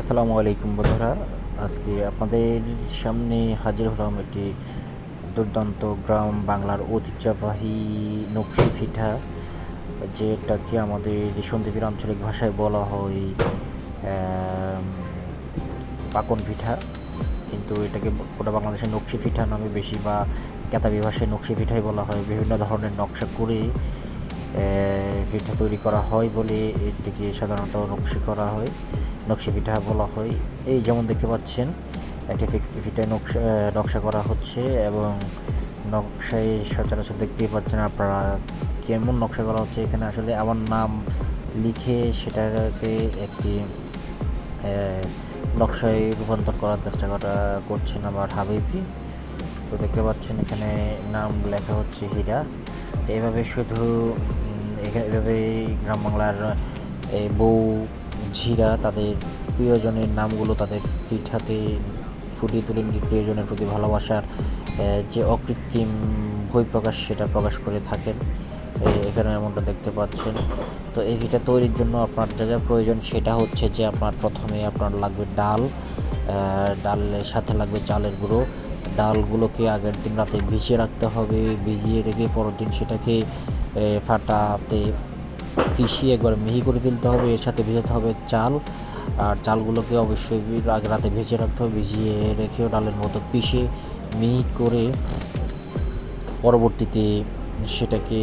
আসসালামু আলাইকুম বন্ধুরা। আজকে আপনাদের সামনে হাজির হলাম একটি দুর্দান্ত গ্রাম বাংলার ঐতিহ্যবাহী নকশি পিঠা যেটাকে আমাদের সন্দীপের আঞ্চলিক ভাষায় বলা হয় পাকন পিঠা কিন্তু এটাকে গোটা বাংলাদেশের নকশি পিঠা নামে বেশি বা কেতাবি ভাষায় নকশি পিঠাই বলা হয়। বিভিন্ন ধরনের নকশা করে পিঠা তৈরি করা হয় বলে এটিকে সাধারণত নকশি করা হয়, নকশি পিঠা বলা হয়। এই যেমন দেখতে পাচ্ছেন, একটা পিঠায় নকশা নকশা করা হচ্ছে এবং নকশায় সচরাচর দেখতেই পাচ্ছেন আপনারা কেমন নকশা করা হচ্ছে এখানে। আসলে আমার নাম লিখে সেটাকে একটি নকশায় রূপান্তর করার চেষ্টা করা করছেন আমার হাবিবি। তো দেখতে পাচ্ছেন এখানে নাম লেখা হচ্ছে হীরা। এভাবে শুধু এভাবে গ্রাম বাংলার বউ, ঝিরা তাদের প্রিয়জনের নামগুলো তাদের পিঠাতে ফুটিয়ে তুলে নিজের প্রিয়জনের প্রতি ভালোবাসার যে অকৃত্রিম বই প্রকাশ সেটা প্রকাশ করে থাকেন। এখানে এমনটা দেখতে পাচ্ছেন। তো এই পিঠা তৈরির জন্য আপনার যা যা প্রয়োজন সেটা হচ্ছে যে আপনার প্রথমে আপনার লাগবে ডাল ডালের সাথে লাগবে চালের গুঁড়ো। ডালগুলোকে আগের দিন রাতে ভিজিয়ে রাখতে হবে, ভিজিয়ে রেখে পরের দিন সেটাকে ফাটাতে পিষিয়ে একবার মিহি করে ফেলতে হবে, এর সাথে ভেজাতে হবে চাল। আর চালগুলোকে অবশ্যই আগে রাতে ভেজে রাখতে হবে, ভিজিয়ে রেখেও ডালের মতো পিষে মিহি করে পরবর্তীতে সেটাকে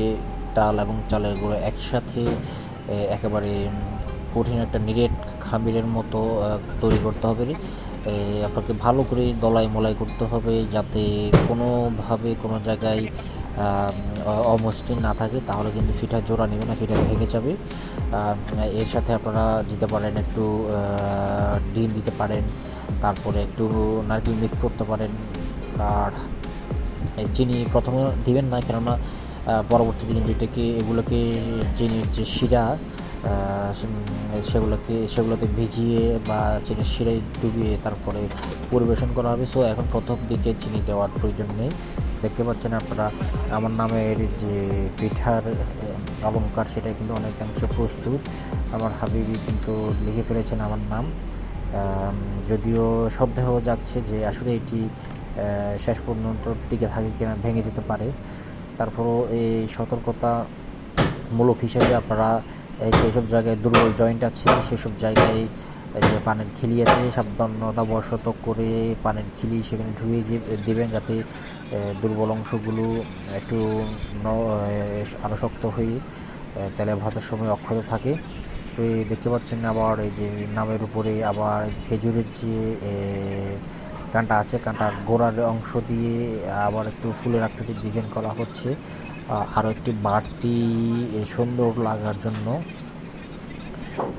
ডাল এবং চালের গুঁড়ো একসাথে একেবারে কঠিন একটা নিরেট খামিরের মতো তৈরি করতে হবে। আপনাকে ভালো করে দলাই মলাই করতে হবে যাতে কোনোভাবে কোনো জায়গায় অমসৃণ না থাকে, তাহলে কিন্তু পিঠা জোড়া নেবে না পিঠা ভেঙে যাবে। এর সাথে আপনারা দিতে পারেন একটু ডিম দিতে পারেন, তারপরে একটু নারকেল মিক্স করতে পারেন, আর চিনি প্রথমে দিবেন না, কেননা পরবর্তীতে কিন্তু এটাকে, এগুলোকে চিনির যে শিরা সেগুলোকে, সেগুলোতে ভিজিয়ে বা চিনির শিরায় ডুবিয়ে তারপরে পরিবেশন করা হবে। সো এখন প্রথম দিকে চিনি দেওয়ার প্রয়োজন নেই। দেখতে পাচ্ছেন আপনারা আমার নামের যে পিঠার আহ, অলংকার সেটা কিন্তু অনেকাংশে প্রস্তুত। আমার হাবিবি কিন্তু লিখে ফেলেছেন আমার নাম। যদিও সন্দেহ যাচ্ছে যে আসলে এটি শেষ পর্যন্ত টিকে থাকে কিনা ভেঙে যেতে পারে। তারপরও এই সতর্কতা মূলক হিসেবে আপনারা যেসব জায়গায় দুর্বল জয়েন্ট আছে সেসব জায়গায় এই যে পানের খিলি আছে সাবধানতা বশত করে পানের খিলি সেখানে ঢুয়ে যে- দেবেন যাতে দুর্বল অংশগুলো একটু আরও শক্ত হয়ে তেলে ভাজার সময় অক্ষত থাকে। তো দেখতে পাচ্ছেন আবার এই যে নামের উপরে আবার খেজুরের যে কাঁটা আছে, কাঁটার গোড়ার অংশ দিয়ে আবার একটু ফুলের আকৃতির ডিজাইন করা হচ্ছে। আরও একটি বাড়তি সুন্দর লাগার জন্য।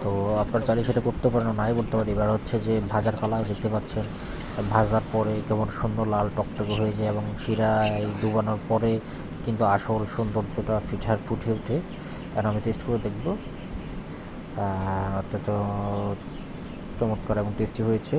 তো আপনার চাইলে সেটা করতে পারেন নাই করতে পারি এবার হচ্ছে যে ভাজার কালায় দেখতে পাচ্ছেন। ভাজার পরে কেমন সুন্দর লাল টকটকে হয়ে যায় এবং শিরায় ডুবানোর পরে কিন্তু আসল সৌন্দর্যটা ফিঠার ফুটে ওঠে। আর আমি টেস্ট করে দেখব। অত্যন্ত চমৎকার এবং টেস্টি হয়েছে।